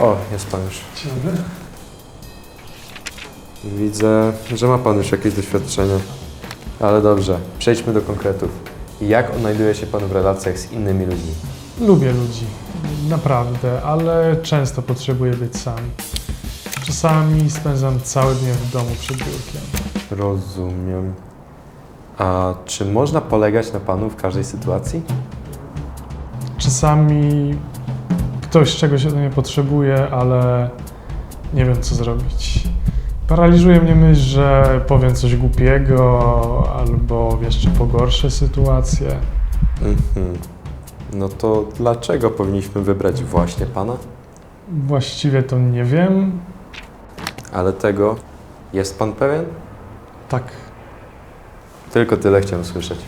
O, jest pan już. Dzień dobry. Widzę, że ma pan już jakieś doświadczenie. Ale dobrze, przejdźmy do konkretów. Jak odnajduje się pan w relacjach z innymi ludźmi? Lubię ludzi, naprawdę, ale często potrzebuję być sam. Czasami spędzam cały dzień w domu przed biurkiem. Rozumiem. A czy można polegać na panu w każdej sytuacji? Czasami ktoś czegoś ode mnie potrzebuje, ale nie wiem co zrobić. Paraliżuje mnie myśl, że powiem coś głupiego albo jeszcze pogorszę sytuację. Mhm. No to dlaczego powinniśmy wybrać właśnie pana? Właściwie to nie wiem. Ale tego jest pan pewien? Tak, Tylko tyle chciałem usłyszeć.